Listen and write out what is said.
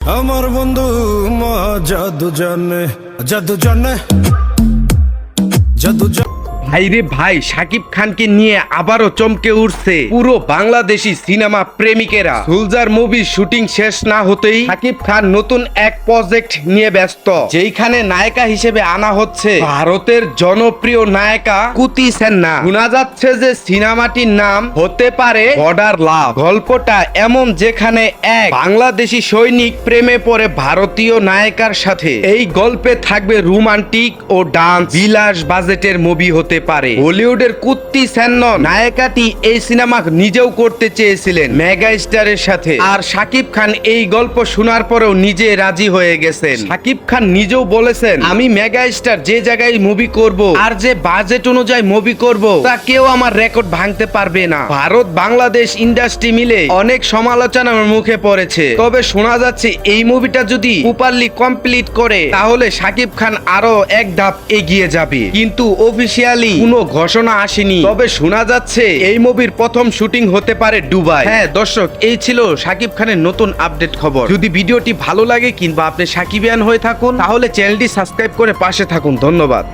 আমার বন্ধু মা জাদু জানে জাদু জানে ভাইরে ভাই, সাকিব খানকে নিয়ে আবারও চমকে উঠছে পুরো বাংলাদেশি সিনেমা প্রেমিকেরা। সুলজার মুভির শুটিং শেষ না হতেই সাকিব খান নতুন এক প্রজেক্ট নিয়ে ব্যস্ত, যেইখানে নায়িকা হিসেবে আনা হচ্ছে ভারতের জনপ্রিয় নায়িকা কুতি সেন্না। শোনা যাচ্ছে যে সিনেমাটির নাম হতে পারে বর্ডার লাভ। গল্পটা এমন যেখানে এক বাংলাদেশি সৈনিক প্রেমে পড়ে ভারতীয় নায়িকার সাথে। এই গল্পে থাকবে রোমান্টিক ও ডান্স। বিলাস বাজেটের মুভি হতে পারে। বলিউডের কুত্তি সেন্ন নায়িকাটি এই সিনেমা নিজেও করতে চেয়েছিলেন মেগা স্টারের সাথে। আর সাকিব খান এই গল্প শোনার পরেও নিজে রাজি হয়ে গেছেন। সাকিব খান নিজেও বলেছেন, আমি মেগা স্টার যে জায়গায় মুভি করব আর যে বাজেট অনুযায়ী মুভি করব, তা কেউ আমার রেকর্ড ভাঙতে পারবে না। ভারত, বাংলাদেশ ইন্ডাস্ট্রি মিলে অনেক সমালোচনার মুখে পড়েছে। তবে শোনা যাচ্ছে, এই মুভিটা যদি প্রপারলি কমপ্লিট করে, তাহলে সাকিব খান আরও এক ধাপ এগিয়ে যাবে। কিন্তু অফিসিয়ালি কোনো ঘোষণা আসেনি। তবে শোনা যাচ্ছে এই মুভির প্রথম শুটিং হতে পারে দুবাই। হ্যাঁ দর্শক এই ছিল সাকিব খানের নতুন আপডেট খবর। যদি ভিডিওটি ভালো লাগে কিংবা আপনি সাকিবিয়ান হয়ে থাকুন তাহলে চ্যানেলটি সাবস্ক্রাইব করে পাশে থাকুন। ধন্যবাদ।